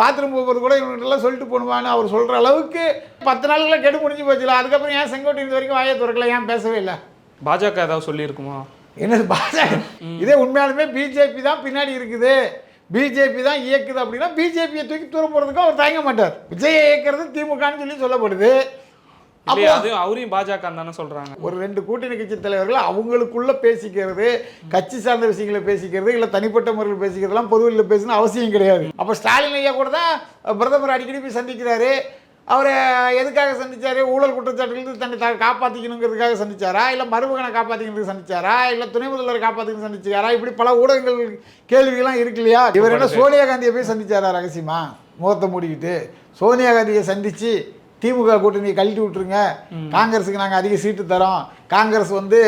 Bathroom போகிறது கூட இவங்ககிட்டலாம் சொல்லிட்டு போகணுமான்னு அவர் சொல்கிற அளவுக்கு பத்து நாளுக்குள்ள கெடு முடிஞ்சு போச்சுல. அதுக்கப்புறம் ஏன் செங்கோட்டை இது வரைக்கும் வாயை திறக்கல? ஏன் பேசவே இல்லை? பாஜக ஏதாவது சொல்லியிருக்குமா? என்னது பாஜக? இதே உண்மையாலுமே பிஜேபி தான் பின்னாடி இருக்குது. பிஜேபி தான் இயக்குது அப்படின்னா பிஜேபியை தூக்கி தூர போகிறதுக்கு அவர் தயங்க மாட்டார். விஜயை இயக்கிறது திமுகன்னு சொல்லி சொல்லப்படுது. இல்லையா? அது அவரையும் பாஜக தானே சொல்றாங்க. ஒரு ரெண்டு கூட்டணி கட்சி தலைவர்கள் அவங்களுக்குள்ள பேசிக்கிறது கட்சி சார்ந்த விஷயங்களை பேசிக்கிறது இல்லை தனிப்பட்ட முறையில் பேசிக்கிறதுலாம் பொதுவெளியில் பேசணும் அவசியம் கிடையாது. அப்போ ஸ்டாலின் ஐயா கூட தான் பிரதமர் அடிக்கடி போய் சந்திக்கிறாரு. அவரை எதுக்காக சந்திச்சாரு? ஊழல் குற்றச்சாட்டுகளுக்கு தன்னை தா- காப்பாத்திக்கணுங்கிறதுக்காக சந்திச்சாரா? இல்லை மருமகனை காப்பாற்றிக்கிறதுக்கு சந்திச்சாரா? இல்லை துணை முதல்வரை காப்பாற்றிக்கணும் சந்திச்சாரா? இப்படி பல ஊடகங்கள் கேள்விகள்லாம் இருக்கு இல்லையா? இவர் என்ன சோனியா காந்தியை போய் சந்திச்சாரா ரகசியமா? முகத்தை மூடிக்கிட்டு. சோனியா காந்தியை சந்திச்சு திமுக கூட்டணியை கழட்டி விட்டுருங்க. காங்கிரஸுக்கு நாங்கள் அதிக சீட்டு தரோம். காங்கிரஸ் வந்து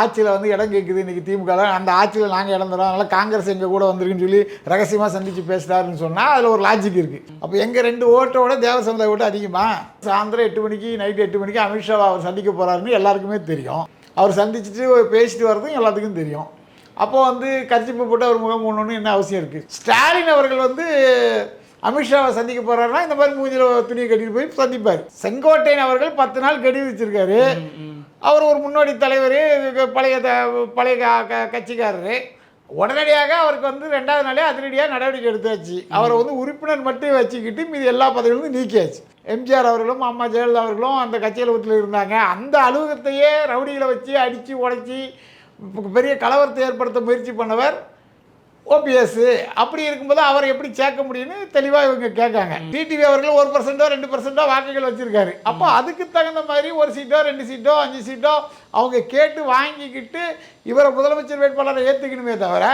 ஆட்சியில் வந்து இடம் கேட்குது இன்றைக்கி திமுக அந்த ஆட்சியில் நாங்கள் இடம் தரோம். அதனால் காங்கிரஸ் எங்கள் கூட வந்திருக்குன்னு சொல்லி ரகசியமாக சந்தித்து பேசுகிறாருன்னு சொன்னால் அதில் ஒரு லாஜிக் இருக்குது அப்போ எங்கள் ரெண்டு ஓட்டோட தேவ சமுதாய ஓட்டு அதிகமாக சாயந்தரம் எட்டு மணிக்கு நைட்டு எட்டு மணிக்கு அமித்ஷாவை அவர் சந்திக்க போகிறாருன்னு எல்லாருக்குமே தெரியும். அவர் சந்திச்சுட்டு பேசிட்டு வர்றதும் எல்லாத்துக்கும் தெரியும். அப்போ வந்து கர்ச்சிப்பு போட்டு அவர் முகம் ஒன்று என்ன அவசியம் இருக்குது ஸ்டாலின் அவர்கள் வந்து அமித்ஷாவை சந்திக்க போறாருன்னா இந்த மாதிரி மூஞ்சில துணியை கட்டிட்டு போய் சந்திப்பார். செங்கோட்டையன் அவர்கள் பத்து நாள் கடி வச்சிருக்காரு அவர் ஒரு முன்னோடி தலைவர் பழைய த- பழைய க- க- கட்சிக்காரரு. உடனடியாக அவருக்கு வந்து ரெண்டாவது நாளே அதிரடியாக நடவடிக்கை எடுத்தாச்சு. அவரை வந்து உறுப்பினர் மட்டும் வச்சுக்கிட்டு மீதி எல்லா பதவிகளும் நீக்கியாச்சு. எம்ஜிஆர் அவர்களும் அம்மா ஜெயலலிதா அவர்களும் அந்த கட்சியில் இருந்தாங்க. அந்த அலுவலகத்தையே ரவுடிகளை வச்சு அடித்து உடைச்சி பெரிய கலவரத்தை ஏற்படுத்த முயற்சி பண்ணவர் ஓபிஎஸ் அப்படி இருக்கும்போது அவரை எப்படி சேர்க்க முடியும்னு தெளிவாக இவங்க கேட்காங்க. டிடிவி அவர்கள் ஒரு பர்சன்டோ ரெண்டு பர்சன்டோ வாக்குகள் வச்சிருக்காரு. அப்போ அதுக்கு தகுந்த மாதிரி ஒரு சீட்டோ ரெண்டு சீட்டோ அஞ்சு சீட்டோ அவங்க கேட்டு வாங்கிக்கிட்டு இவரை முதலமைச்சர் வேட்பாளரை ஏற்றுக்கணுமே தவிர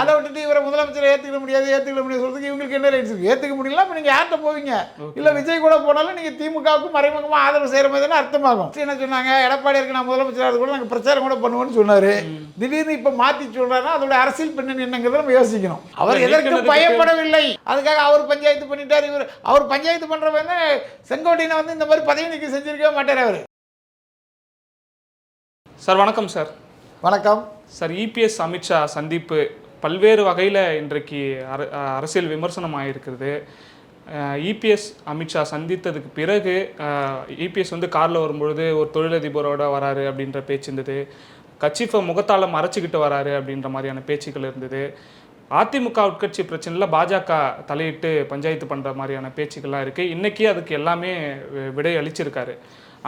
அதை விட்டுட்டு இவரை முதலமைச்சரை ஏற்றுக்க முடியாது ஏற்றுக்க முடியாது சொல்றதுக்கு இவங்களுக்கு என்ன ரைட்ஸ் ஏற்றுக்க முடியல இப்போ நீங்கள் யார்கிட்ட போவீங்க? இல்லை விஜய் கூட போனாலும் நீங்கள் திமுகவுக்கு மறைமுகமாக ஆதரவு செய்கிற மாதிரி தானே அர்த்தமாகும். என்ன சொன்னாங்க? எடப்பாடியாருக்கு நான் முதலமைச்சராக கூட நாங்கள் பிரச்சாரம் கூட பண்ணுவோம்னு சொன்னார். திடீர்னு இப்போ மாற்றி சொல்கிறாருன்னா அதோட அரசியல் பின்னணி என்னங்கிறத நம்ம யோசிக்கணும். அவர் எதற்கு பயப்படவில்லை. அதுக்காக அவர் பஞ்சாயத்து பண்ணிட்டார் இவர். அவர் பஞ்சாயத்து பண்ணுறவங்க செங்கோட்டையனை வந்து இந்த மாதிரி பதவி நீக்கம் செஞ்சிருக்கவே மாட்டார் அவர். சார் வணக்கம் சார். வணக்கம். சார் இபிஎஸ் அமித்ஷா சந்திப்பு பல்வேறு வகையில் இன்றைக்கு அர அரசியல் விமர்சனம் ஆகிருக்கிறது இபிஎஸ் அமித்ஷா சந்தித்ததுக்கு பிறகு இபிஎஸ் வந்து காரில் வரும்பொழுது ஒரு தொழிலதிபரோட வராரு அப்படின்ற பேச்சு இருந்தது. கட்சிஃபை முகத்தால் மறைச்சிக்கிட்டு வராரு அப்படின்ற மாதிரியான பேச்சுக்கள் இருந்தது. அதிமுக உட்கட்சி பிரச்சனையில் பாஜக தலையிட்டு பஞ்சாயத்து பண்ணுற மாதிரியான பேச்சுக்கள்லாம் இருக்குது இன்றைக்கி அதுக்கு எல்லாமே விடை அளிச்சிருக்காரு.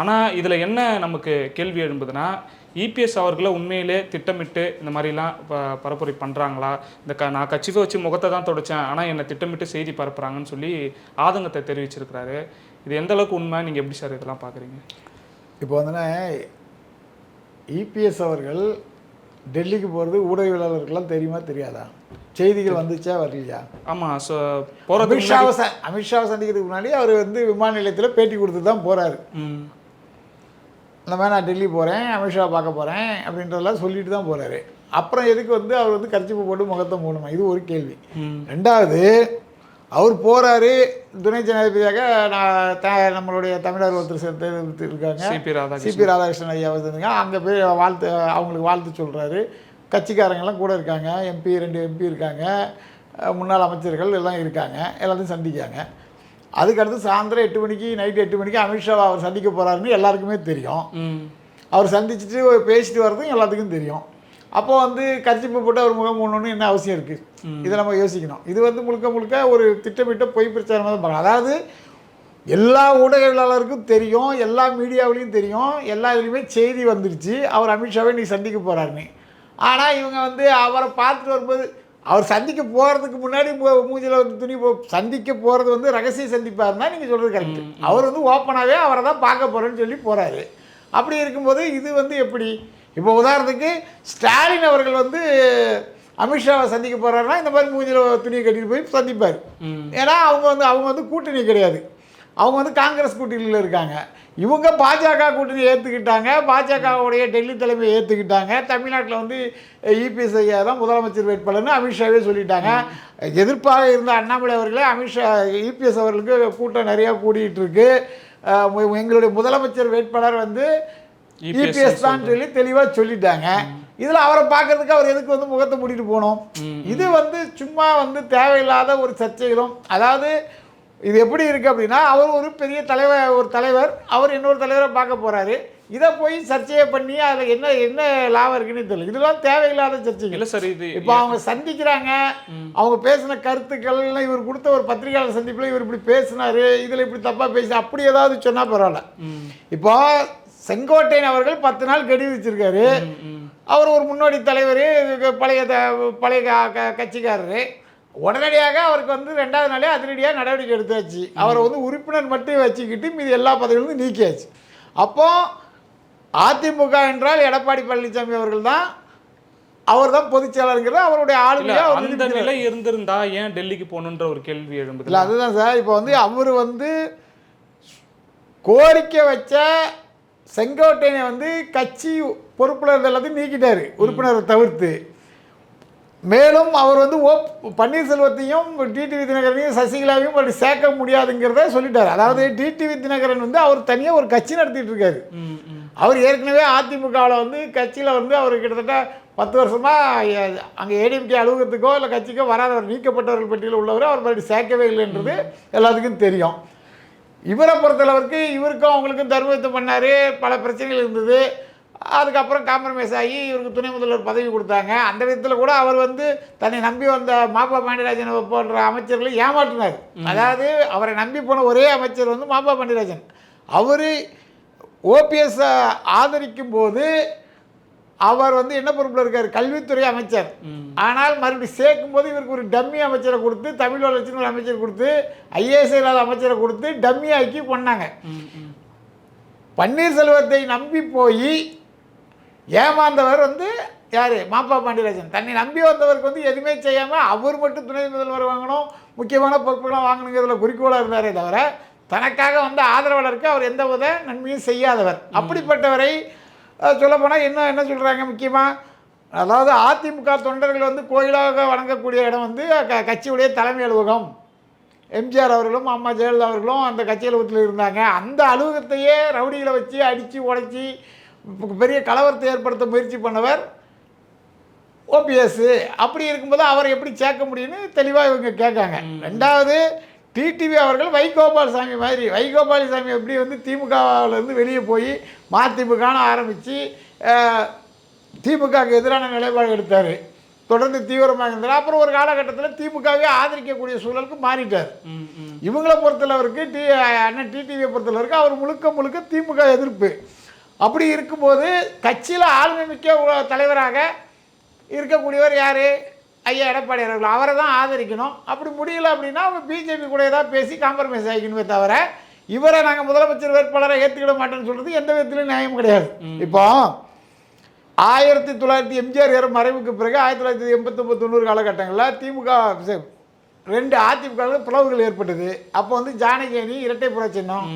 ஆனால் இதில் என்ன நமக்கு கேள்வி எழும்புதுன்னா இபிஎஸ் அவர்களை உண்மையிலே திட்டமிட்டு இந்த மாதிரிலாம் பரப்புரை பண்ணுறாங்களா இந்த க நான் கட்சிஃபை வச்சு முகத்தை தான் தொடச்சேன் ஆனால் என்னை திட்டமிட்டு செய்தி பரப்புகிறாங்கன்னு சொல்லி ஆதங்கத்தை தெரிவிச்சிருக்கிறாரு. இது எந்த அளவுக்கு உண்மை? நீங்கள் எப்படி சார் இதெல்லாம் பார்க்குறீங்க இப்போ வந்துண்ணே இபிஎஸ் அவர்கள் டெல்லிக்கு போகிறது ஊடகவியலாளருக்கெல்லாம் தெரியுமா தெரியாதா? செய்திகள் வந்துச்சா வரலையா? ஆமாம் ஸோ போகிறதுக்கு அமித்ஷாவை அமித்ஷாவை சந்திக்கிறதுக்கு முன்னாடி அவர் வந்து விமான நிலையத்தில் பேட்டி கொடுத்து தான் போகிறாரு இந்த மாதிரி நான் டெல்லி போகிறேன் அமித்ஷா பார்க்க போகிறேன் அப்படின்றதெல்லாம் சொல்லிட்டு தான் போகிறாரு அப்புறம் எதுக்கு வந்து அவர் வந்து கர்ச்சிப்பு போட்டு முகத்தை மூடணும்? இது ஒரு கேள்வி. ரெண்டாவது அவர் போகிறாரு துணை ஜனாதிபதியாக நான் த நம்மளுடைய தமிழர் ஒருத்தர் சேர்த்து இருக்காங்க சிபி ராதாகிருஷ்ணன். சிபி ராதாகிருஷ்ணன் ஐயா வந்துருங்க அங்கே போய் வாழ்த்து அவங்களுக்கு வாழ்த்து சொல்கிறாரு கட்சிக்காரங்கெல்லாம் கூட இருக்காங்க. எம்பி ரெண்டு எம்பி இருக்காங்க. முன்னாள் அமைச்சர்கள் எல்லாம் இருக்காங்க. எல்லாத்தையும் சந்திக்காங்க. அதுக்கடுத்து சாயந்தரம் எட்டு மணிக்கு நைட்டு எட்டு மணிக்கு அமித்ஷாவை அவர் சந்திக்க போகிறாருன்னு எல்லாருக்குமே தெரியும். அவர் சந்திச்சுட்டு பேசிட்டு வர்றதும் எல்லாத்துக்கும் தெரியும். அப்போ வந்து கர்ச்சிப்பு போட்டு அவர் முகம் மூடணும்னு என்ன அவசியம் இருக்குது இதை நம்ம யோசிக்கணும். இது வந்து முழுக்க முழுக்க ஒரு திட்டமிட்ட பொய் பிரச்சாரமாக தான் பார்க்கலாம் அதாவது எல்லா ஊடகவியலாளருக்கும் தெரியும் எல்லா மீடியாவிலையும் தெரியும் எல்லா இதுலேயுமே செய்தி வந்துருச்சு. அவர் அமித்ஷாவை நீ சந்திக்க போகிறாருன்னு ஆனால் இவங்க வந்து அவரை பார்த்துட்டு வரும்போது அவர் சந்திக்க போகிறதுக்கு முன்னாடி மூ- மூஞ்சில ஒரு துணி போ சந்திக்க போகிறது வந்து ரகசிய சந்திப்பாருன்னா நீங்கள் சொல்கிறது கரெக்ட் அவர் வந்து ஓப்பனாகவே அவரை தான் பார்க்க போகிறேன்னு சொல்லி போகிறாரு அப்படி இருக்கும்போது இது வந்து எப்படி? இப்போ உதாரணத்துக்கு ஸ்டாலின் அவர்கள் வந்து அமித்ஷாவை சந்திக்க போகிறாருன்னா இந்த மாதிரி மூஞ்சில துணியை கட்டிட்டு போய் சந்திப்பார். ஏன்னா அவங்க வந்து அவங்க வந்து கூட்டணி கிடையாது. அவங்க வந்து காங்கிரஸ் கூட்டணியில் இருக்காங்க. இவங்க பாஜக கூட்டணி ஏற்றுக்கிட்டாங்க பாஜகவுடைய டெல்லி தலைமையை ஏற்றுக்கிட்டாங்க தமிழ்நாட்டில் வந்து இபிஎஸ் ஐயா தான் முதலமைச்சர் வேட்பாளர்னு அமித்ஷாவே சொல்லிட்டாங்க. எதிர்ப்பாக இருந்த அண்ணாமலை அவர்களே அமித்ஷா இபிஎஸ் அவர்களுக்கு கூட்டம் நிறையா கூடிட்டு இருக்கு. எங்களுடைய முதலமைச்சர் வேட்பாளர் வந்து இபிஎஸ் தான் சொல்லி தெளிவாக சொல்லிட்டாங்க. இதில் அவரை பார்க்கறதுக்கு அவர் எதுக்கு வந்து முகத்தை மூடிட்டு போகணும். இது வந்து சும்மா வந்து தேவையில்லாத ஒரு சர்ச்சைகளும் அதாவது இது எப்படி இருக்குது அப்படின்னா அவர் ஒரு பெரிய தலைவர் ஒரு தலைவர் அவர் இன்னொரு தலைவரை பார்க்க போகிறாரு இதை போய் சர்ச்சையை பண்ணி அதில் என்ன என்ன லாபம் இருக்குன்னு தெரியல. இதெல்லாம் தேவையில்லாத சர்ச்சைகள். இல்ல சார் இது இப்போ அவங்க சந்திக்கிறாங்க. அவங்க பேசின கருத்துக்கள் எல்லாம் இவர் கொடுத்த ஒரு பத்திரிகையாளர் சந்திப்பில் இவர் இப்படி பேசினாரு. இதில் இப்படி தப்பாக பேசி அப்படி ஏதாவது சொன்னால் பரவாயில்ல. இப்போ செங்கோட்டையன் அவர்கள் பத்து நாள் கெடி வச்சிருக்காரு. அவர் ஒரு முன்னோடி தலைவர் பழைய பழைய கட்சிக்காரரு. உடனடியாக அவருக்கு வந்து ரெண்டாவது நாளே அதிரடியாக நடவடிக்கை எடுத்தாச்சு. அவரை வந்து உறுப்பினர் மட்டும் வச்சுக்கிட்டு மீதி எல்லா பதவிகளும் நீக்கியாச்சு. அப்போ அதிமுக என்றால் எடப்பாடி பழனிசாமி அவர்கள் தான் அவர் தான் பொதுச் அவருடைய ஆளுமையாக அவர். நிலை இருந்திருந்தா ஏன் டெல்லிக்கு போகணுன்ற ஒரு கேள்வி எழும்புது? இல்லை அதுதான் சார். இப்போ வந்து அவர் வந்து கோரிக்கை வச்ச செங்கோட்டையனை வந்து கட்சி பொறுப்புல எல்லாத்தையும் நீக்கிட்டாரு உறுப்பினரை தவிர்த்து. மேலும் அவர் வந்து ஓ பன்னீர்செல்வத்தையும் டிடிவி தினகரனையும் சசிகலாவையும் அப்படி சேர்க்க முடியாதுங்கிறத சொல்லிட்டார். அதாவது டிடிவி தினகரன் வந்து அவர் தனியாக ஒரு கட்சி நடத்திட்டு இருக்காரு. அவர் ஏற்கனவே அதிமுகவில் வந்து கட்சியில் வந்து அவர் கிட்டத்தட்ட பத்து வருஷமாக அங்கே ஏடிஎம்கே அலுவலகத்துக்கோ இல்லை கட்சிக்கோ வராதவர் நீக்கப்பட்டவர்கள் பட்டியலில் உள்ளவர் அவர் மறுபடியும் சேர்க்கவே இல்லைன்றது எல்லாத்துக்கும் தெரியும். இவரை பொறுத்தளவுக்கு இவருக்கும் அவங்களுக்கும் தர்மயுத்தம் பண்ணார். பல பிரச்சனைகள் இருந்தது. அதுக்கப்புறம் காம்ப்ரமைஸ் ஆகி இவருக்கு துணை முதல்வர் பதவி கொடுத்தாங்க. அந்த விதத்தில் கூட அவர் வந்து தன்னை நம்பி வந்த மாப்பா பாண்டியராஜன் போன்ற அமைச்சர்களை ஏமாற்றினார். அதாவது அவரை நம்பி போன ஒரே அமைச்சர் வந்து மாப்பா பாண்டியராஜன். அவர் ஓபிஎஸ் ஆதரிக்கும் போது அவர் வந்து என்ன பொறுப்பில் இருக்கார்? கல்வித்துறை அமைச்சர். ஆனால் மறுபடியும் சேர்க்கும் போது இவருக்கு ஒரு டம்மி அமைச்சரை கொடுத்து தமிழ் வளர்ச்சின்னு ஒரு அமைச்சர் கொடுத்து ஐஏஎஸ் இல்லாத அமைச்சரை கொடுத்து டம்மி ஆக்கி பண்ணாங்க. பன்னீர்செல்வத்தை நம்பி போய் ஏமாந்தவர் வந்து யார்? மாப்பா பாண்டியராஜன். தன்னை நம்பி வந்தவருக்கு வந்து எதுவுமே செய்யாமல் அவர் மட்டும் துணை முதல்வர் வாங்கணும் முக்கியமான பொறுப்புகளாம் வாங்கணுங்கிறதுல குறிக்கோளாக இருந்தாரே தவிர தனக்காக வந்த ஆதரவாளருக்கு அவர் எந்த வித நன்மையும் செய்யாதவர். அப்படிப்பட்டவரை சொல்லப்போனால் என்ன என்ன சொல்கிறாங்க முக்கியமாக அதாவது அதிமுக தொண்டர்கள் வந்து கோயிலாக வணங்கக்கூடிய இடம் வந்து க கட்சியுடைய தலைமை அலுவலகம். எம்ஜிஆர் அவர்களும் அம்மா ஜெயலலிதா அவர்களும் அந்த கட்சி அலுவலகத்தில் இருந்தாங்க. அந்த அலுவலகத்தையே ரவுடிகளை வச்சு அடித்து உடைச்சி பெரிய கலவரத்தை ஏற்படுத்த முயற்சி பண்ணவர் ஓபிஎஸ் அப்படி இருக்கும்போது அவரை எப்படி சேர்க்க முடியும்னு தெளிவாக இவங்க கேட்காங்க. ரெண்டாவது டிடிவி அவர்கள் வைகோபாலசாமி மாதிரி வைகோபாலசாமி எப்படி வந்து திமுகவிலேருந்து வெளியே போய் மதிமுகன்னு ஆரம்பித்து திமுகவுக்கு எதிரான நிலைப்பாடு எடுத்தார். தொடர்ந்து தீவிரமாக இருந்தார் அப்புறம் ஒரு காலகட்டத்தில் திமுகவே ஆதரிக்கக்கூடிய சூழலுக்கு மாறிட்டார். இவங்கள பொறுத்தளவருக்கு டி அண்ணன் டிடிவியை பொறுத்தளவருக்கு அவர் முழுக்க முழுக்க திமுக எதிர்ப்பு. அப்படி இருக்கும்போது கட்சியில் ஆளுமை மிக்க தலைவராக இருக்கக்கூடியவர் யார்? ஐயா எடப்பாடி அவர்கள். அவரை தான் ஆதரிக்கணும். அப்படி முடியல அப்படின்னா அவங்க பிஜேபி கூட ஏதாவது பேசி காம்ப்ரமைஸ் ஆகிக்கணுமே தவிர இவரை நாங்கள் முதலமைச்சர் வேட்பாளரை ஏற்றுக்கிட மாட்டேன்னு சொல்கிறது எந்த விதத்திலும் நியாயம் கிடையாது. இப்போ ஆயிரத்தி தொள்ளாயிரத்தி எம்ஜிஆர் ஏற மறைவுக்கு பிறகு ஆயிரத்தி தொள்ளாயிரத்தி எண்பத்தொம்பது தொண்ணூறு காலகட்டங்களில் திமுக ரெண்டு அதிமுக பிளவுகள் ஏற்பட்டது. அப்போ வந்து ஜானகி அணி இரட்டைப்புற சின்னம்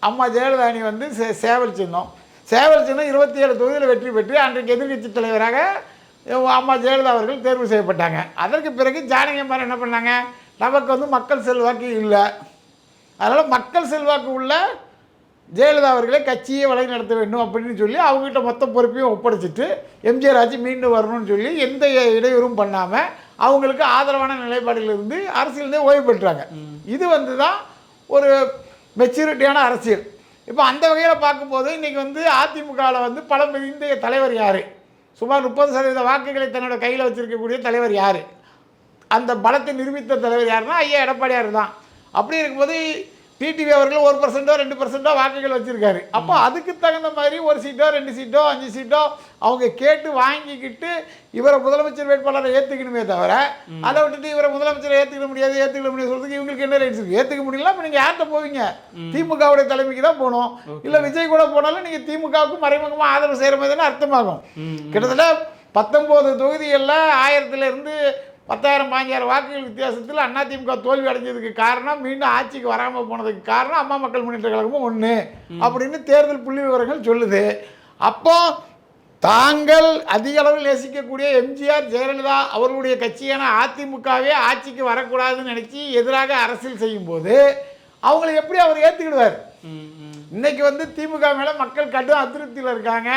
அம்மா ஜெயலலிதா அணி வந்து சே- சேவல் சின்னம். சேவல் சின்னம் இருபத்தி ஏழு தொகுதியில் வெற்றி பெற்று அன்றைக்கு எதிர்க்கட்சி தலைவராக அம்மா ஜெயலலிதா அவர்கள் தேர்வு செய்யப்பட்டாங்க. அதற்கு பிறகு ஜானகி அம்மா என்ன பண்ணாங்க? நமக்கு வந்து மக்கள் செல்வாக்கு இல்லை. அதனால் மக்கள் செல்வாக்கு உள்ள ஜெயலலிதா அவர்களே கட்சியை வழி நடத்த வேண்டும் அப்படின்னு சொல்லி அவங்ககிட்ட மொத்த பொறுப்பையும் ஒப்படைச்சிட்டு எம்ஜிஆர் ஆட்சி மீண்டும் வரணும்னு சொல்லி எந்த இடையூறும் பண்ணாமல் அவங்களுக்கு ஆதரவான நிலைப்பாடுகள் இருந்து அரசியலேருந்தே ஓய்வு பெற்றாங்க. இது வந்து தான் ஒரு மெச்சூரிட்டியான அரசியல். இப்போ அந்த வகையில் பார்க்கும்போது இன்றைக்கி வந்து அதிமுகவில் வந்து பலம் மிகுந்த தலைவர் யார்? சுமார் முப்பது சதவீத வாக்குகளை தன்னோட கையில் வச்சுருக்கக்கூடிய தலைவர் யார்? அந்த பலத்தை நிரூபித்த தலைவர் யாருன்னா ஐயா எடப்பாடியார் தான். அப்படி இருக்கும்போது டிடிவி அவர்கள் ஒரு பர்சன்டோ ரெண்டு பர்சன்டோ வாக்குகள் வச்சுருக்காரு. அப்போ அதுக்கு தகுந்த மாதிரி ஒரு சீட்டோ ரெண்டு சீட்டோ அஞ்சு சீட்டோ அவங்க கேட்டு வாங்கிக்கிட்டு இவரை முதலமைச்சர் வேட்பாளரை ஏற்றுக்கணுமே தவிர அதை விட்டுட்டு இவரை முதலமைச்சரை ஏற்றுக்க முடியாது ஏற்றுக்க முடியாது சொல்றதுக்கு இவங்களுக்கு என்ன ரைட்ஸ் இருக்குது ஏற்றுக்க முடியல இப்போ நீங்கள் யார்கிட்ட போவீங்க? திமுகவுடைய தலைமைக்கு தான் போகணும். இல்லை விஜய் கூட போனாலும் நீங்கள் திமுகவுக்கு மறைமுகமாக ஆதரவு செய்கிற மாதிரி தானே அர்த்தமாகும். கிட்டத்தட்ட பத்தொம்போது தொகுதிகளில் ஆயிரத்துலேருந்து பத்தாயிரம் பாஞ்சாயிரம் வாக்குகள் வித்தியாசத்தில் அதிமுக தோல்வி அடைஞ்சதுக்கு காரணம் மீண்டும் ஆட்சிக்கு வராமல் போனதுக்கு காரணம் அம்மா மக்கள் முன்னேற்ற கழகமும் ஒன்று அப்படின்னு தேர்தல் புள்ளி விவரங்கள் சொல்லுது. அப்போ தாங்கள் அதிக அளவில் நேசிக்கக்கூடிய எம்ஜிஆர் ஜெயலலிதா அவர்களுடைய கட்சியான அதிமுகவே ஆட்சிக்கு வரக்கூடாதுன்னு நினச்சி எதிராக அரசியல் செய்யும்போது அவங்களை எப்படி அவர் ஏற்றுக்கிடுவார். இன்னைக்கு வந்து திமுக மேலே மக்கள் கடும் அதிருப்தியில் இருக்காங்க.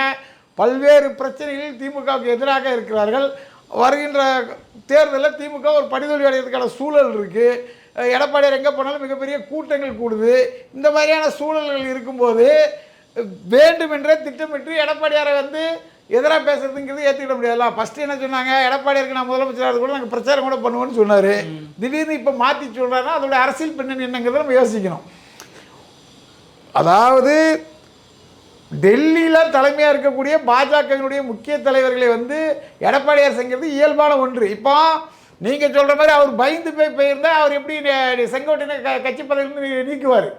பல்வேறு பிரச்சனைகளில் திமுகவுக்கு எதிராக இருக்கிறார்கள். வருகின்ற தேர்தலில் திமுக ஒரு படிதோல்வி அடைகிறதுக்கான சூழல் இருக்குது எடப்பாடியார் எங்கே போனாலும் மிகப்பெரிய கூட்டங்கள் கூடுது. இந்த மாதிரியான சூழல்கள் இருக்கும்போது வேண்டுமென்றே திட்டமிட்டு எடப்பாடியாரை வந்து எதிராக பேசுறதுங்கிறது ஏற்றுக்கிட முடியாதுல்ல. ஃபஸ்ட்டு என்ன சொன்னாங்க? எடப்பாடியாருக்கு நான் முதலமைச்சராக கூட நாங்கள் பிரச்சாரம் கூட பண்ணுவோம்னு சொன்னார். திடீர்னு இப்போ மாற்றி சொல்கிறாருன்னா அதோட அரசியல் பின்னணி என்னங்கிறத நம்ம யோசிக்கணும். அதாவது டெல்லியில் தலைமையாக இருக்கக்கூடிய பாஜகவினுடைய முக்கிய தலைவர்களை வந்து எடப்பாடியார் செய்கிறது இயல்பான ஒன்று. இப்போ நீங்கள் சொல்கிற மாதிரி அவர் பயந்து போய் போயிருந்தால் அவர் எப்படி செங்கோட்டையினை கட்சி பதவியிலிருந்து நீக்குவார்.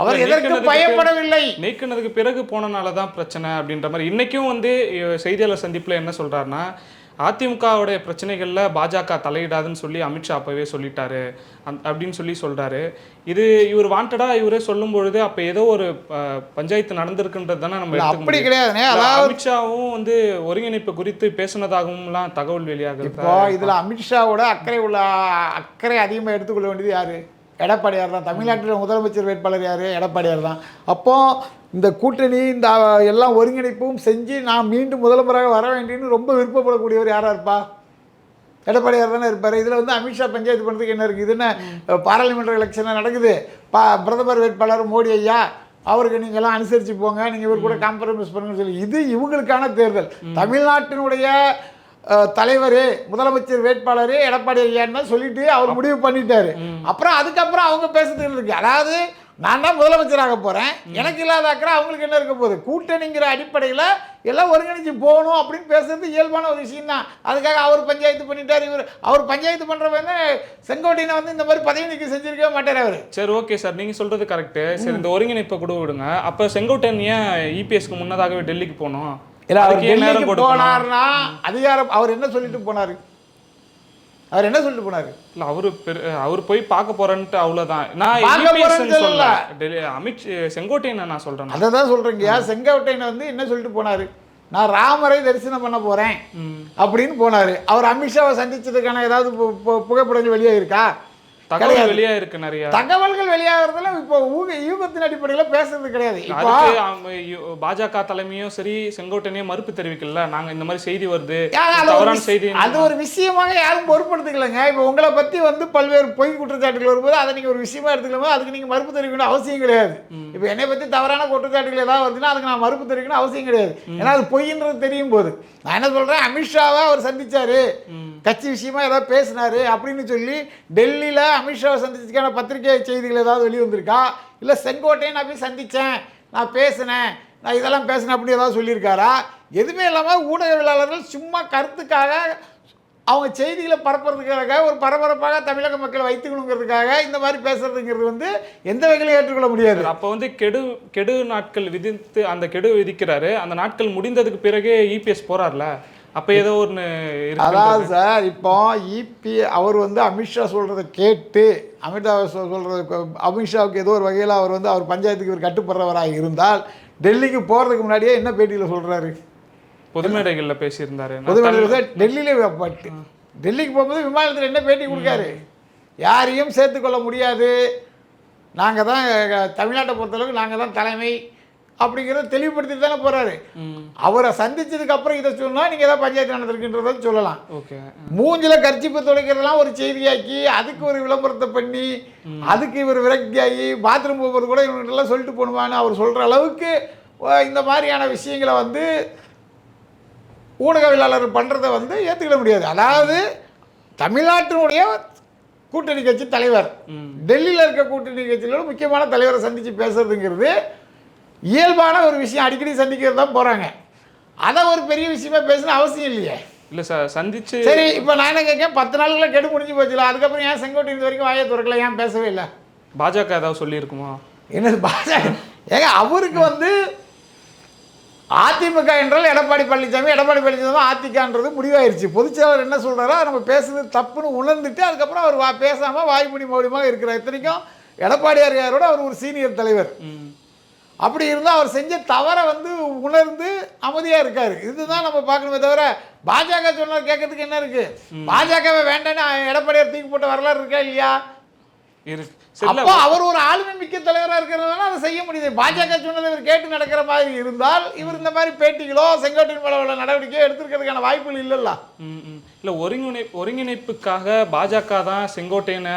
அவர் எதற்கு பயப்படவில்லை. நீக்கினதுக்கு பிறகு போனனால தான் பிரச்சனை அப்படின்ற மாதிரி. இன்னைக்கும் வந்து செய்தியாளர் சந்திப்பில் என்ன சொல்றாருன்னா அதிமுகவுடைய பிரச்சனைகளில் பாஜக தலையிடாதுன்னு சொல்லி அமித்ஷா அப்பவே சொல்லிட்டாரு. அந் அப்படின்னு சொல்லி சொல்றாரு. இது இவர் வாண்டடா இவரே சொல்லும் பொழுது அப்போ ஏதோ ஒரு பஞ்சாயத்து நடந்திருக்குன்றது தானே நம்ம அப்படி அதாவது அமித்ஷாவும் வந்து ஒருங்கிணைப்பு குறித்து பேசுனதாகவும்லாம் தகவல் வெளியாகுது இப்போ இதில் அமித்ஷாவோட அக்கறை உள்ள அக்கறை அதிகமாக எடுத்துக்கொள்ள வேண்டியது யார்? எடப்பாடியார் தான். தமிழ்நாட்டில் முதலமைச்சர் வேட்பாளர் யார்? எடப்பாடியார் தான். அப்போ இந்த கூட்டணி இந்த எல்லாம் ஒருங்கிணைப்பும் செஞ்சு நான் மீண்டும் முதல்வராக வர வேண்டியன்னு ரொம்ப விருப்பப்படக்கூடியவர் யாராக இருப்பா எடப்பாடியார் தானே இருப்பார். இதில் வந்து அமித்ஷா பஞ்சாயத்து பண்ணுறதுக்கு என்ன இருக்குது இது என்ன பாராளுமன்ற எலெக்ஷனாக நடக்குது? பா பிரதமர் வேட்பாளர் மோடி ஐயா அவருக்கு நீங்கள்லாம் அனுசரித்து போங்க. நீங்கள் இவர் கூட காம்ப்ரமைஸ் பண்ணுங்கன்னு சொல்லி. இது இவங்களுக்கான தேர்தல். தமிழ்நாட்டினுடைய தலைவர் முதலமைச்சர் வேட்பாளர் எடப்பாடி ஐயான்னு சொல்லிட்டு அவர் முடிவு பண்ணிட்டாரு. அப்புறம் அதுக்கப்புறம் அவங்க பேசுறதுக்கு இருக்கு? அதாவது நான் தான் முதலமைச்சராக போகிறேன் எனக்கு இல்லாத அக்கறை அவங்களுக்கு என்ன இருக்க போகுது? கூட்டணிங்கிற அடிப்படையில் எல்லாம் ஒருங்கிணைச்சு போகணும் அப்படின்னு பேசுறது இயல்பான ஒரு விஷயம் தான் அதுக்காக அவர் பஞ்சாயத்து பண்ணிட்டார் இவர். அவர் பஞ்சாயத்து பண்ணுறவங்க செங்கோட்டையினை வந்து இந்த மாதிரி பதவி நீக்கம் செஞ்சிருக்கவே மாட்டார் அவர். சரி ஓகே சார் நீங்க சொல்றது கரெக்ட் சரி இந்த ஒருங்கிணைப்பை கூட விடுங்க. அப்ப செங்கோட்டையன் ஏன் இபிஎஸ்க்கு முன்னதாகவே டெல்லிக்கு போனோம்? இல்லை அவர்? போனார்னா அதிகாரம் அவர் என்ன சொல்லிட்டு போனார்? அவர் என்ன சொல்லிட்டு போனார்? இல்ல அவரு பெரு- அவர் போய் பார்க்க போறேன்ட்டு அவ்வளவுதான். நான் அமித் செங்கோட்டையன் நான் சொல்றேன். அதை தான் சொல்கிறீங்க செங்கோட்டையனை வந்து என்ன சொல்லிட்டு போனார்? நான் ராமரை தரிசனம் பண்ண போகிறேன் ம். அப்படின்னு போனார். அவர் அமித்ஷாவை சந்திச்சதுக்கான ஏதாவது புகைப்படங்கள் வெளியே இருக்கா தகவல் வெளியா இருக்கு நிறைய. தகவல்கள் வெளியாகிறதுல இப்போ ஊக யூகத்தின் அடிப்படையில் பேசுறது கிடையாது. இப்போ பாஜக தலைமையும் சரி செங்கோட்டையனையும் மறுப்பு தெரிவிக்கல. நாங்க இந்த மாதிரி செய்தி வருது. தவறான செய்தி அது ஒரு விஷயமாக யாரும் பொருட்படுத்திக்கலைங்க இப்போ உங்களை பற்றி வந்து பல்வேறு பொய் குற்றச்சாட்டுகள் வரும்போது அதை நீங்கள் ஒரு விஷயமா எடுத்துக்கலாமோ? அதுக்கு நீங்கள் மறுப்பு தெரிவிக்கணும் அவசியம் கிடையாது. இப்போ என்னை பற்றி தவறான குற்றச்சாட்டுகள் ஏதாவது வருதுன்னா அதுக்கு நான் மறுப்பு தெரிவிக்கணும் அவசியம் கிடையாது. ஏன்னா அது பொய்ன்றது தெரியும் போது. நான் என்ன சொல்கிறேன் அமித்ஷாவை அவர் சந்திச்சாரு. கட்சி விஷயமா ஏதாவது பேசினாரு அப்படின்னு சொல்லி டெல்லியில் அமித்ஷாவை சந்திச்சதுக்கான பத்திரிகை செய்திகள் ஏதாவது வெளியே வந்திருக்கா? இல்லை செங்கோட்டையை நான் போய் சந்தித்தேன் நான் பேசினேன் நான் இதெல்லாம் பேசினேன் அப்படின்னு ஏதாவது சொல்லியிருக்காரா? எதுவுமே இல்லாமல் ஊடகவியலாளர்கள் சும்மா கருத்துக்காக அவங்க செய்திகளை பரப்புறதுக்காக ஒரு பரபரப்பாக தமிழக மக்களை வைத்துக்கணுங்கிறதுக்காக இந்த மாதிரி பேசுறதுங்கிறது வந்து எந்த வகையிலும் ஏற்றுக்கொள்ள முடியாது. அப்போ வந்து கெடு கெடு நாட்கள் விதித்து அந்த கெடு விதிக்கிறாரு. அந்த நாட்கள் முடிந்ததுக்கு பிறகே இபிஎஸ் போறார்ல. அப்ப ஏதோ இருக்கு அதாவது சார் இப்போ இபி அவர் வந்து அமித்ஷா சொல்கிறத கேட்டு அமித்ஷா சொல்கிறது அமித்ஷாவுக்கு ஏதோ ஒரு வகையில் அவர் வந்து அவர் பஞ்சாயத்துக்கு இவர் கட்டுப்படுறவராக இருந்தால் டெல்லிக்கு போகிறதுக்கு முன்னாடியே என்ன பேட்டியில் சொல்கிறாரு பொது மேடைகள்ல பேசியிருந்தாரு. நான் பொதுமக்கள் டெல்லியில் பட்டு டெல்லிக்கு போகும்போது விமானத்தில் என்ன பேட்டி கொடுக்காரு? யாரையும் சேர்த்துக்கொள்ள முடியாது. நாங்கள் தான் தமிழ்நாட்டை பொறுத்தளவுக்கு நாங்கள் தான் தலைமை அப்படிங்கிறத தெளிவுபடுத்திட்டு தானே போகிறாரு ம் அவரை சந்திச்சதுக்கு அப்புறம் இதை சொன்னால் நீங்கள் ஏதாவது பஞ்சாயத்து நடந்திருக்குன்றதை சொல்லலாம். மூஞ்சில கர்ச்சிப்பு துடைக்கிறதெல்லாம் ஒரு செய்தியாக்கி அதுக்கு ஒரு விளம்பரத்தை பண்ணி அதுக்கு இவர் விரக்தியாகி பாத்ரூம் போகிறது கூட இவங்ககிட்டலாம் சொல்லிட்டு போகணுமான்னு அவர் சொல்கிற அளவுக்கு இந்த மாதிரியான விஷயங்களை வந்து ஊடகவியலாளர் பண்ணுறதை வந்து ஏற்றுக்கிட முடியாது. அதாவது தமிழ்நாட்டினுடைய கூட்டணி கட்சி தலைவர். டெல்லியில் இருக்க கூட்டணி கட்சிகளோட முக்கியமான தலைவரை சந்தித்து பேசுறதுங்கிறது இயல்பான ஒரு விஷயம் அடிக்கடி சந்திக்கிறது தான் போகிறாங்க அதை ஒரு பெரிய விஷயமா பேசணும் அவசியம் இல்லையே. இல்ல சார் சந்திச்சு சரி இப்போ நான் என்ன கேட்கேன் பத்து நாளுக்குள்ள கெடு முடிஞ்சு போச்சுல அதுக்கப்புறம் ஏன் செங்கோட்டை இது வரைக்கும் வாயை திறக்கல ஏன் பேசவே இல்லை? பாஜக ஏதாவது சொல்லியிருக்குமா? என்னது பாஜக? ஏங்க அவருக்கு வந்து அதிமுக என்றால் எடப்பாடி பழனிசாமி எடப்பாடி பழனிசாமி அதிகான்றது முடிவாயிருச்சு. பொதுச்செயலாளர் என்ன சொல்கிறாரோ நம்ம பேசுறது தப்புன்னு உணர்ந்துட்டு அதுக்கப்புறம் அவர் வா பேசாமல் வாய்மொழி மௌலியமாக இருக்கிறார். இத்தனைக்கும் எடப்பாடியார் யாரோட அவர் ஒரு சீனியர் தலைவர். அப்படி இருந்தால் அவர் செஞ்ச தவறை வந்து உணர்ந்து அமைதியாக இருக்காரு. இதுதான் நம்ம பார்க்கணுமே தவிர பாஜக சொன்னது கேட்கறதுக்கு என்ன இருக்கு? பாஜகவை வேண்டான்னு எடப்பாடியார் தூக்கி போட்ட வரலாறு இருக்கா இல்லையா? அப்போ அவர் ஒரு ஆளுமை மிக்க தலைவராக இருக்கிறதுனால அதை செய்ய முடியுது. பாஜக சொன்னதை இவர் கேட்டு நடக்கிற மாதிரி இருந்தால் இவர் இந்த மாதிரி பேட்டிகளோ செங்கோட்டையின் மேல உள்ள நடவடிக்கையோ எடுத்துக்கிறதுக்கான வாய்ப்புகள் இல்லைல்ல. இல்ல ஒருங்கிணை ஒருங்கிணைப்புக்காக பாஜக தான் செங்கோட்டையனை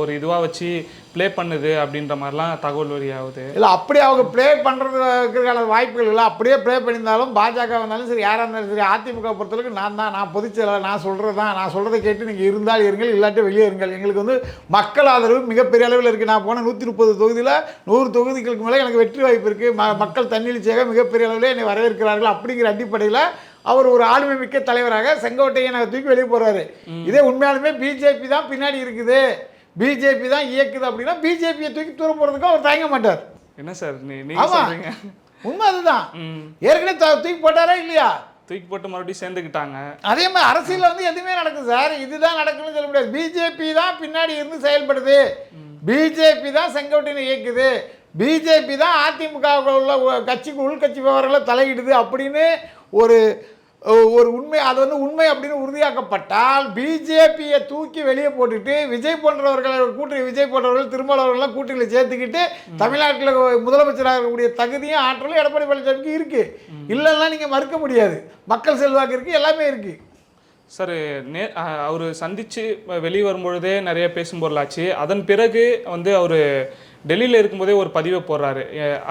ஒரு இதுவா வச்சு ப்ளே பண்ணுது அப்படின்ற மாதிரிலாம் தகவல் வெளியாகுது. இல்லை அப்படி அவங்க ப்ளே பண்ணுறதுக்கான வாய்ப்புகள் இல்லை. அப்படியே ப்ளே பண்ணியிருந்தாலும் பாஜக வந்தாலும் சரி யாராக இருந்தாலும் சரி அதிமுக பொறுத்தளவுக்கு நான் தான் நான் பொதுச்செயலாளர் நான் சொல்கிறது தான் நான் சொல்கிறத கேட்டு நீங்கள் இருந்தால் இருங்கள் இல்லாட்டி வெளியே இருங்கள். எங்களுக்கு வந்து மக்கள் ஆதரவு மிகப்பெரிய அளவில் இருக்குது நான் போன நூற்றி முப்பது தொகுதியில் நூறு தொகுதிகளுக்கு மேலே எனக்கு வெற்றி வாய்ப்பு இருக்குது ம மக்கள் தன்னெழுச்சியாக மிகப்பெரிய அளவில் என்னை வரவேற்கிறார்கள் அப்படிங்கிற அடிப்படையில் அவர் ஒரு ஆளுமை மிக்க தலைவராக செங்கோட்டையை தூக்கி வெளியே போகிறாரு இதே உண்மையாலுமே பிஜேபி தான் பின்னாடி இருக்குது. பிஜேபி தான் இயக்குது அப்படின்னா பிஜேபியை தூக்கி தூர போகிறதுக்கு அவர் தயங்க மாட்டார். என்ன சார் நீ நீங்க ஆமா. சொல்றீங்க? உண்மை அதுதான். ஏற்கனவே தூக்கி போட்டாரா இல்லையா? தூக்கி போட்டு மறுபடியும் சேர்ந்துக்கிட்டாங்க. அதே மாதிரி அரசியல்ல வந்து எதுவுமே நடக்குது சார். இதுதான் நடக்குன்னு சொல்ல முடியாது. பிஜேபி தான் பின்னாடி இருந்து செயல்படுது. பிஜேபி தான் செங்கோட்டையை இயக்குது. பிஜேபி தான் அதிமுக உள்ள கட்சிக்கு உள்கட்சி விவரங்களை தலையிடுது அப்படின்னு ஒரு ஒரு உண்மை அது வந்து உண்மை அப்படின்னு உறுதியாக்கப்பட்டால் பிஜேபியை தூக்கி வெளியே போட்டுட்டு விஜய் போன்றவர்களை கூட்டணி விஜய் போன்றவர்கள் திருமாவளவர்கள்லாம் கூட்டணியில் சேர்த்துக்கிட்டு தமிழ்நாட்டில் முதலமைச்சராக இருக்கக்கூடிய தகுதியும் ஆற்றலும் எடப்பாடி பழனிசாமிக்கு இருக்கு. இல்லைன்னா நீங்கள் மறுக்க முடியாது. மக்கள் செல்வாக்கு இருக்கு எல்லாமே இருக்கு. சார் நே அவர் சந்திச்சு வெளியே வரும்பொழுதே நிறைய பேசும் பொருளாச்சு. அதன் பிறகு வந்து அவர் டெல்லியில் இருக்கும்போதே ஒரு பதிவை போடுறாரு.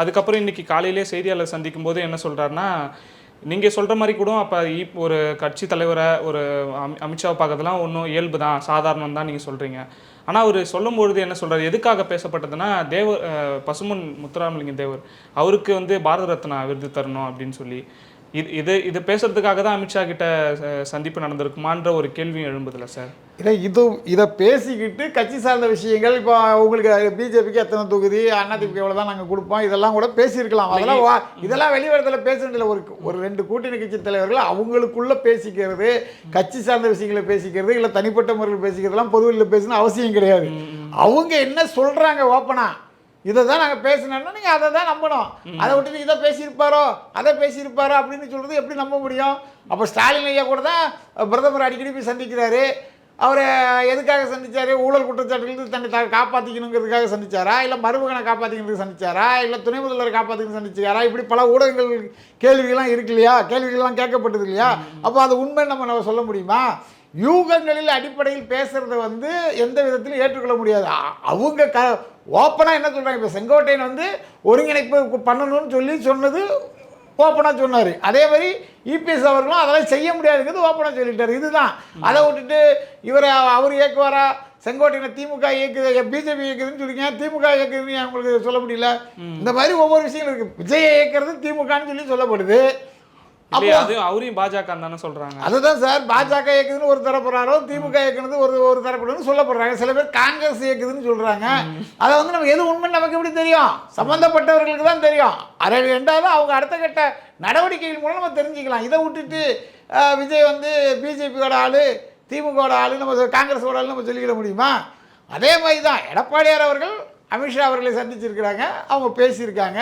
அதுக்கப்புறம் இன்னைக்கு காலையிலே செய்தியாளர் சந்திக்கும் போது என்ன சொல்றாருன்னா நீங்கள் சொல்கிற மாதிரி கூட அப்போ ஒரு கட்சி தலைவரை ஒரு அமி அமித்ஷாவை பார்க்கறதுலாம் ஒன்றும் இயல்பு தான் சாதாரணம் தான் நீங்கள் சொல்கிறீங்க ஆனால் அவர் சொல்லும்பொழுது என்ன சொல்கிறார் எதுக்காக பேசப்பட்டதுன்னா தேவர் பசுமன் முத்துராமலிங்க தேவர் அவருக்கு வந்து பாரத ரத்னா விருது தரணும் அப்படின்னு சொல்லி. இது இது இது பேசுறதுக்காக தான் அமித்ஷா கிட்ட சந்திப்பு நடந்திருக்குமான்ற ஒரு கேள்வி எழும்புதுல சார்? இதை இது இதை பேசிக்கிட்டு கட்சி சார்ந்த விஷயங்கள் இப்போ உங்களுக்கு பிஜேபிக்கு எத்தனை தொகுதி அதிமுக எவ்வளோ தான் நாங்கள் கொடுப்போம் இதெல்லாம் கூட பேசியிருக்கலாம். அதெல்லாம் வா இதெல்லாம் வெளிவரத்தில் பேசுறதில்ல ஒரு ஒரு ரெண்டு கூட்டணி கட்சி தலைவர்கள் அவங்களுக்குள்ள பேசிக்கிறது கட்சி சார்ந்த விஷயங்களை பேசிக்கிறது இல்லை தனிப்பட்ட முறையில் பேசிக்கிறதுலாம் பொதுவெளியில் பேசணும் அவசியம் கிடையாது. அவங்க என்ன சொல்கிறாங்க ஓப்பனா? இதை தான் நாங்கள் பேசினோம்னா நீங்கள் அதை தான் நம்பணும் அதை விட்டுட்டு இதை பேசியிருப்பாரோ அதை பேசியிருப்பாரோ அப்படின்னு சொல்கிறது எப்படி நம்ப முடியும்? அப்போ ஸ்டாலின் ஐயா கூட தான் பிரதமர் அடிக்கடி போய் சந்திக்கிறாரு. அவரை எதுக்காக சந்திச்சாரு? ஊழல் குற்றச்சாட்டுகளுக்கு தன்னை தா காப்பாற்றிக்கணுங்கிறதுக்காக சந்திச்சாரா? இல்லை மருமகனை காப்பாற்றிக்கிறதுக்கு சந்திச்சாரா? இல்லை துணை முதல்வரை காப்பாற்றிக்கணும் சந்திச்சாரா? இப்படி பல ஊடகங்கள் கேள்விகள்லாம் இருக்கு இல்லையா? கேள்விகள்லாம் கேட்கப்பட்டது இல்லையா? அப்போ அது உண்மை நம்ம நம்ம சொல்ல முடியுமா? யூகங்களில் அடிப்படையில் பேசுறத வந்து எந்த விதத்திலும் ஏற்றுக்கொள்ள முடியாது. அவங்க க ஓப்பனாக என்ன சொல்கிறாங்க இப்போ செங்கோட்டையன் வந்து ஒருங்கிணைப்பு பண்ணணும்னு சொல்லி சொன்னது ஓப்பனாக சொன்னார். அதே மாதிரி இபிஎஸ் அவர்களும் அதெல்லாம் செய்ய முடியாதுங்கிறது ஓப்பனாக சொல்லிட்டாரு. இதுதான். அதை விட்டுட்டு இவரை அவர் இயக்குவாரா? செங்கோட்டையின திமுக இயக்குது பிஜேபி இயக்குதுன்னு சொல்லிங்க திமுக இயக்குதுன்னு ஏன் உங்களுக்கு சொல்ல முடியல? இந்த மாதிரி ஒவ்வொரு விஷயங்கள் இருக்குது விஜயை இயக்குறது திமுகன்னு சொல்லி சொல்லப்படுது. அவரையும் பாஜக தானே சொல்றாங்க. அதுதான் சார். பாஜக இயக்குதுன்னு ஒரு தரப்படுறாரோ திமுக இயக்குனது ஒரு ஒரு தரப்படுன்னு சொல்லப்படுறாங்க. சில பேர் காங்கிரஸ் இயக்குதுன்னு சொல்றாங்க. அதை வந்து நம்ம எது உண்மை நமக்கு எப்படி தெரியும்? சம்பந்தப்பட்டவர்களுக்கு தான் தெரியும். அதை ரெண்டாவது அவங்க அடுத்த கட்ட நடவடிக்கைகள் மூலம் நம்ம தெரிஞ்சுக்கலாம். இதை விட்டுட்டு விஜய் வந்து பிஜேபியோட ஆளு திமுகவோட ஆளு நம்ம காங்கிரஸோட ஆளு நம்ம சொல்லிக்கிட முடியுமா? அதே மாதிரி தான் எடப்பாடியார் அவர்கள் அமித்ஷா அவர்களை சந்திச்சிருக்கிறாங்க. அவங்க பேசியிருக்காங்க.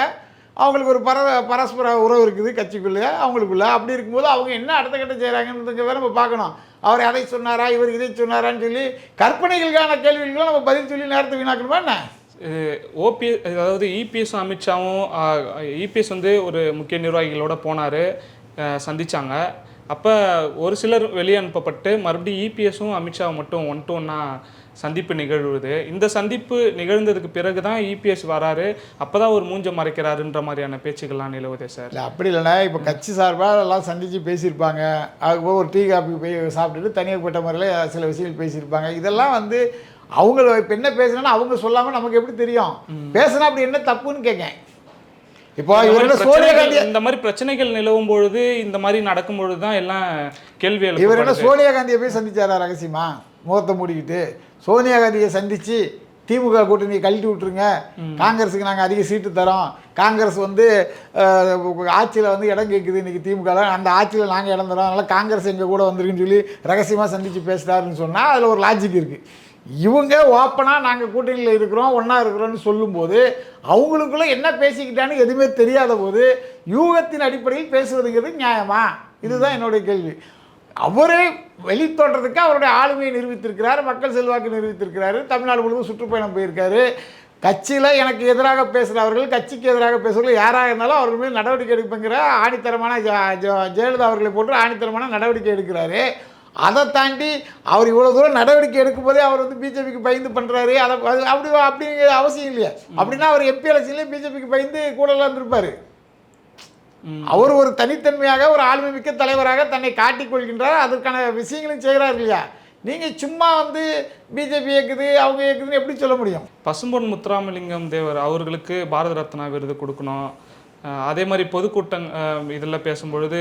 அவங்களுக்கு ஒரு பர பரஸ்பர உறவு இருக்குது கட்சிக்குள்ளே அவங்களுக்குள்ளே. அப்படி இருக்கும்போது அவங்க என்ன அடுத்த கட்டம் செய்கிறாங்கன்றதுங்கிறத நம்ம பார்க்கணும். அவர் அதை சொன்னாரா இவர் இதை சொன்னாரான்னு சொல்லி கற்பனைகளுக்கான கேள்விகளுக்கெல்லாம் நம்ம பதில் சொல்லி நேரத்தை வீணாக்கணுமா என்ன? ஓபிஎஸ் அதாவது இபிஎஸ் அமித்ஷாவும் இபிஎஸ் வந்து ஒரு முக்கிய நிர்வாகிகளோட போனார் சந்தித்தாங்க அப்போ ஒரு சிலர் வெளியே அனுப்பப்பட்டு மறுபடியும் இபிஎஸும் அமித்ஷாவும் மட்டும் ஒன் டு ஒன்னாக சந்திப்பு நிகழ்வுது. இந்த சந்திப்பு நிகழ்ந்ததுக்கு பிறகு தான் இபிஎஸ் வராரு. அப்போ தான் ஒரு மூஞ்ச மறைக்கிறாருன்ற மாதிரியான பேச்சுக்கள்லாம் நிலவுதே சார். இல்லை அப்படி இல்லைண்ணா. இப்போ கட்சி சார்பாக எல்லாம் சந்தித்து பேசியிருப்பாங்க. அதுக்கு ஒரு டீ காபி போய் சாப்பிட்டுட்டு தனியாகப்பட்ட முறையில் சில விஷயங்கள் பேசியிருப்பாங்க. இதெல்லாம் வந்து அவங்க இப்போ என்ன பேசுனா அவங்க சொல்லாமல் நமக்கு எப்படி தெரியும்? பேசுனா அப்படி என்ன தப்புன்னு கேட்கேன். இப்போ இவர் சோனியா காந்தி இந்த மாதிரி பிரச்சனைகள் நிலவும் பொழுது இந்த மாதிரி நடக்கும் பொழுது தான் எல்லாம் கேள்வி இவர் என்ன. சோனியா காந்தியை போய் சந்திச்சாரா ரகசியமா? முகத்தை மூடிக்கிட்டு. சோனியா காந்தியை சந்திச்சு திமுக கூட்டணியை கழட்டி விட்டுருங்க. காங்கிரஸுக்கு நாங்கள் அதிக சீட்டு தரோம். காங்கிரஸ் வந்து ஆட்சியில் வந்து இடம் கேட்குது இன்றைக்கி திமுக அந்த ஆட்சியில் நாங்கள் இடம் தரோம் அதனால் காங்கிரஸ் எங்கள் கூட வந்துருக்குன்னு சொல்லி ரகசியமாக சந்தித்து பேசுகிறாருன்னு சொன்னால் அதில் ஒரு லாஜிக் இருக்குது இவங்க ஓப்பனாக நாங்கள் கூட்டணியில் இருக்கிறோம் ஒன்றா இருக்கிறோம்னு சொல்லும்போது அவங்களுக்குள்ள என்ன பேசிக்கிட்டான்னு எதுவுமே தெரியாத போது யூகத்தின் அடிப்படையில் பேசுவதுங்கிறது நியாயமா? இதுதான் என்னுடைய கேள்வி. அவரே வெளித்தோன்றதுக்கு அவருடைய ஆளுமையை நிரூபித்திருக்கிறார் மக்கள் செல்வாக்கு நிரூபித்திருக்கிறாரு தமிழ்நாடு முழுவதும் சுற்றுப்பயணம் போயிருக்காரு. கட்சியில் எனக்கு எதிராக பேசுகிறவர்கள் கட்சிக்கு எதிராக பேசுகிறவர்கள் யாராக இருந்தாலும் அவர்கள் மீது நடவடிக்கை எடுப்பேங்கிற ஆணித்தரமான ஜெயலலிதா அவர்களை போட்டு ஆணித்தரமான நடவடிக்கை எடுக்கிறாரு. அதை தாண்டி அவர் இவ்வளோ தூரம் நடவடிக்கை எடுக்கும்போதே அவர் வந்து பிஜேபிக்கு பயந்து பண்ணுறாரு அதை அது அப்படி அப்படிங்கிற அவசியம் இல்லையா. அப்படின்னா அவர் எம்பி எலெக்ஷன்லேயே பிஜேபிக்கு பயந்து கூடலாம் இருந்திருப்பார். அவர் ஒரு தனித்தன்மையாக ஒரு ஆளுமை மிக்க தலைவராக தன்னை காட்டிக் கொள்கின்றார். அதற்கான விஷயங்களையும் செய்கிறார் இல்லையா? நீங்கள் சும்மா வந்து பிஜேபி இயக்குது அவங்க இயக்குதுன்னு எப்படி சொல்ல முடியும்? பசும்பொன் முத்துராமலிங்கம் தேவர் அவர்களுக்கு பாரத ரத்னா விருது கொடுக்கணும். அதே மாதிரி பொதுக்கூட்டம் இதில் பேசும்பொழுது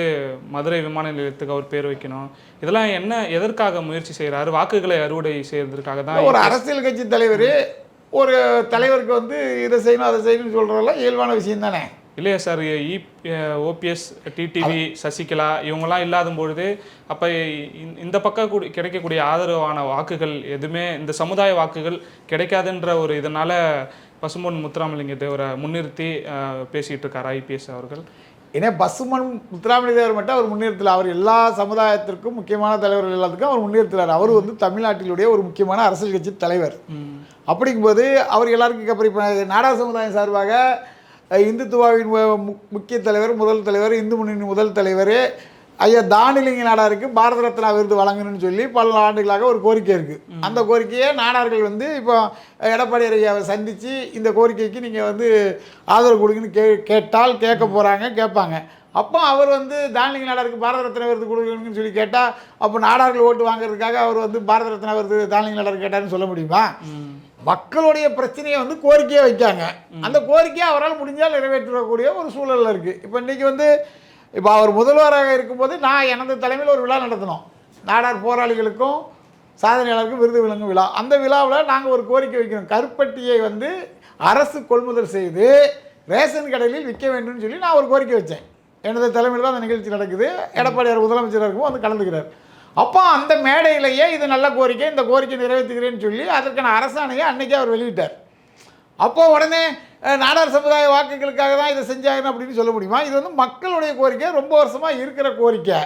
மதுரை விமான நிலையத்துக்கு அவர் பேர் வைக்கணும். இதெல்லாம் என்ன எதற்காக முயற்சி செய்கிறாரு? வாக்குகளை அறுவடை செய்வதற்காக தான் ஒரு அரசியல் கட்சி தலைவர் ஒரு தலைவருக்கு வந்து இதை செய்யணும் அதை செய்யணும்னு சொல்கிறதெல்லாம் இயல்பான விஷயம் தானே இல்லையா சார் இ ஓபிஎஸ் டிடிவி சசிகலா இவங்கெல்லாம் இல்லாத பொழுது அப்போ இந்த பக்கம் கூடி கிடைக்கக்கூடிய ஆதரவான வாக்குகள் எதுவுமே இந்த சமுதாய வாக்குகள் கிடைக்காதுன்ற ஒரு இதனால பசும்பொன் முத்துராமலிங்க தேவரை முன்னிறுத்தி அஹ், பேசிட்டு இருக்கார் ஐபிஎஸ் அவர்கள். ஏன்னா பசுமன் முத்துராமலிங்க தேவர் மட்டும் அவர் முன்னிறுத்தல. அவர் எல்லா சமுதாயத்திற்கும் முக்கியமான தலைவர்கள் எல்லாத்துக்கும் அவர் முன்னிறுத்துறாரு. அவர் வந்து தமிழ்நாட்டிலுடைய ஒரு முக்கியமான அரசியல் கட்சி தலைவர். அப்படிங்கும்போது அவர் எல்லாருக்கும் அப்புறம் இப்போ நாடா சமுதாயம் சார்பாக இந்துத்துவாவின் முக்கிய தலைவர் முதல் தலைவர் இந்து முன்னணி முதல் தலைவர் ஐயா தானிலிங்க நாடாருக்கு பாரத ரத்னா விருது வழங்கணும்னு சொல்லி பல ஆண்டுகளாக ஒரு கோரிக்கை இருக்குது அந்த கோரிக்கையை நாடார்கள் வந்து இப்போ எடப்பாடி ஐயாவை சந்தித்து இந்த கோரிக்கைக்கு நீங்கள் வந்து ஆதரவு கொடுங்கன்னு கே கேட்டால் கேட்க போகிறாங்க கேட்பாங்க. அப்போ அவர் வந்து தானிலிங்க நாடாருக்கு பாரத ரத்னா விருது கொடுக்கணும்னு சொல்லி கேட்டால் அப்போ நாடார்கள் ஓட்டு வாங்குறதுக்காக அவர் வந்து பாரத ரத்னா விருது தானிலிங்க நாடாருக்கு கேட்டாருன்னு சொல்ல முடியுமா. மக்களுடைய பிரச்சனையை வந்து கோரிக்கையை வைக்காங்க. அந்த கோரிக்கையை அவரால் முடிஞ்சால் நிறைவேற்றக்கூடிய ஒரு சூழல்ல இருக்குது இப்போ இன்றைக்கி வந்து இப்போ அவர் முதல்வராக இருக்கும்போது நான் எனது தலைமையில் ஒரு விழா நடத்தினோம். நாடார் போராளிகளுக்கும் சாதனையாளருக்கும் விருது விளங்கும் விழா. அந்த விழாவில் நாங்கள் ஒரு கோரிக்கை வைக்கிறோம். கருப்பட்டியை வந்து அரசு கொள்முதல் செய்து ரேஷன் கடைகளில் விற்க வேண்டும்னு சொல்லி நான் ஒரு கோரிக்கை வச்சேன். எனது தலைமையில் தான் அந்த நிகழ்ச்சி நடக்குது. எடப்பாடியார் முதலமைச்சராக இருக்கும் வந்து கலந்துக்கிறார். அப்போ அந்த மேடையிலேயே இது நல்ல கோரிக்கை இந்த கோரிக்கை நிறைவேற்றுகிறேன்னு சொல்லி அதற்கான அரசாணையை அன்னைக்கே அவர் வெளியிட்டார். அப்போ உடனே நாடார் சமுதாய வாக்குகளுக்காக தான் இதை செஞ்சாங்க அப்படின்னு சொல்ல முடியுமா? இது வந்து மக்களுடைய கோரிக்கை ரொம்ப வருஷமாக இருக்கிற கோரிக்கை.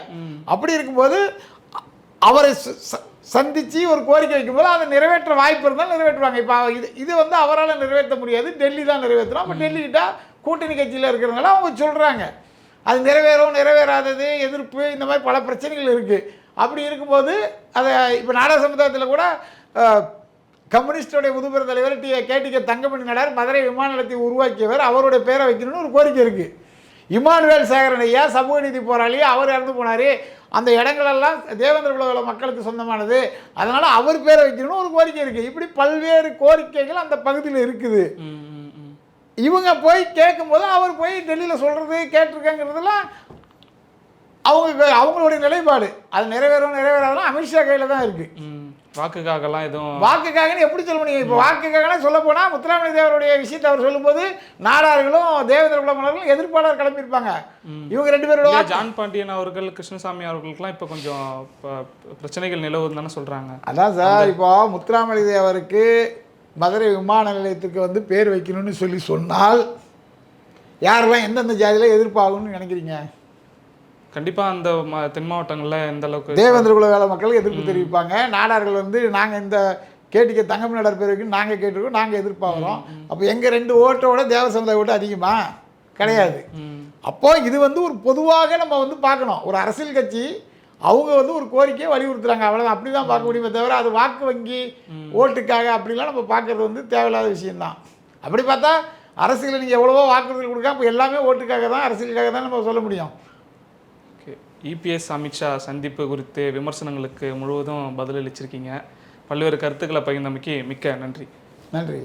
அப்படி இருக்கும்போது அவரை ச- ச- சந்திச்சு ஒரு கோரிக்கை வைக்கும்போது அதை நிறைவேற்ற வாய்ப்பு இருந்தால் நிறைவேற்றுவாங்க. இப்போ இது இது வந்து அவரால் நிறைவேற்ற முடியாது. டெல்லி தான் நிறைவேற்றணும். அப்போ டெல்லிக்கிட்ட கூட்டணி கட்சியில் இருக்கிறவங்கள அவங்க சொல்கிறாங்க அது நிறைவேறும் நிறைவேறாதது எதிர்ப்பு இந்த மாதிரி பல பிரச்சனைகள் இருக்குது அப்படி இருக்கும்போது அதை இப்போ நாடக சமுதாயத்தில் கூட கம்யூனிஸ்டோடைய முதுபெற தலைவர் டி. கேடிகே தங்கமணி நடார் மதுரை விமான நிலையத்தை உருவாக்கியவர். அவருடைய பேரை வைக்கணும்னு ஒரு கோரிக்கை இருக்குது இமானுவேல் சேகரன் ஐயா சமூக நீதி போராளி அவர் இறந்து போனார். அந்த இடங்களெல்லாம் தேவேந்திர குல மக்களுக்கு சொந்தமானது. அதனால் அவர் பேரை வைக்கணும்னு ஒரு கோரிக்கை இருக்குது இப்படி பல்வேறு கோரிக்கைகள் அந்த பகுதியில் இருக்குது. இவங்க போய் கேட்கும்போது அவர் போய் டெல்லியில் சொல்கிறது கேட்டிருக்கேங்கிறதெல்லாம் அவங்க அவங்களுடைய நிலைப்பாடு. அது நிறைவேறும் நிறைவேறாதெல்லாம் அமித்ஷா கையில் தான் இருக்குது. வாக்குக்காகலாம் எதுவும் வாக்குக்காகன்னு எப்படி சொல்ல முடியும்? இப்போ வாக்குக்காகனா சொல்ல போனால் முத்துராமலிங்க தேவருடைய விஷயத்தை அவர் சொல்லும்போது நாடார்களும் தேவேந்திர குலமலர்களும் எதிர்ப்பாளர் கிளம்பியிருப்பாங்க. இவங்க ரெண்டு பேரோட ஜான் பாண்டியன் அவர்கள் கிருஷ்ணசாமி அவர்களுக்குலாம் இப்போ கொஞ்சம் பிரச்சனைகள் நிலவுதுன்னு தானே சொல்றாங்க. அதான் சார் இப்போ முத்துராமலிங்க தேவருக்கு மதுரை விமான நிலையத்துக்கு வந்து பேர் வைக்கணும்னு சொல்லி சொன்னால் யாரெல்லாம் எந்தெந்த ஜாதியில் எதிர்ப்பாகும்னு நினைக்கிறீங்க? கண்டிப்பா அந்த ம- தென் மாவட்டங்கள்ல எந்த அளவுக்கு தேவேந்திர குல வேலை மக்கள் எதிர்ப்பு தெரிவிப்பாங்க. நாடார்கள் வந்து நாங்கள் இந்த கேட்டிக்க தங்கம் நாடார் பேர் வைக்கணும் நாங்கள் கேட்டிருக்கோம் நாங்கள் எதிர்ப்பாகிறோம் அப்போ எங்கள் ரெண்டு ஓட்டோட தேவ சமுதாய ஓட்டு அதிகமா? கிடையாது. அப்போ இது வந்து ஒரு பொதுவாக நம்ம வந்து பார்க்கணும். ஒரு அரசியல் கட்சி அவங்க வந்து ஒரு கோரிக்கையை வலியுறுத்துறாங்க. அவ்வளோதான் அப்படி தான் பார்க்க முடியுமே தவிர அது வாக்கு வங்கி ஓட்டுக்காக அப்படிலாம் நம்ம பார்க்கறது வந்து தேவையில்லாத விஷயம்தான். அப்படி பார்த்தா அரசியலில் நீங்கள் எவ்வளவோ வாக்குறுதிகள் கொடுக்காம இப்போ எல்லாமே ஓட்டுக்காக தான் அரசியலுக்காக தான் நம்ம சொல்ல முடியும். இபிஎஸ் அமித்ஷா சந்திப்பு குறித்து விமர்சனங்களுக்கு முழுவதும் பதிலளிச்சிருக்கீங்க. பல்வேறு கருத்துக்களை பகிர்ந்தமைக்கு மிக்க நன்றி. நன்றி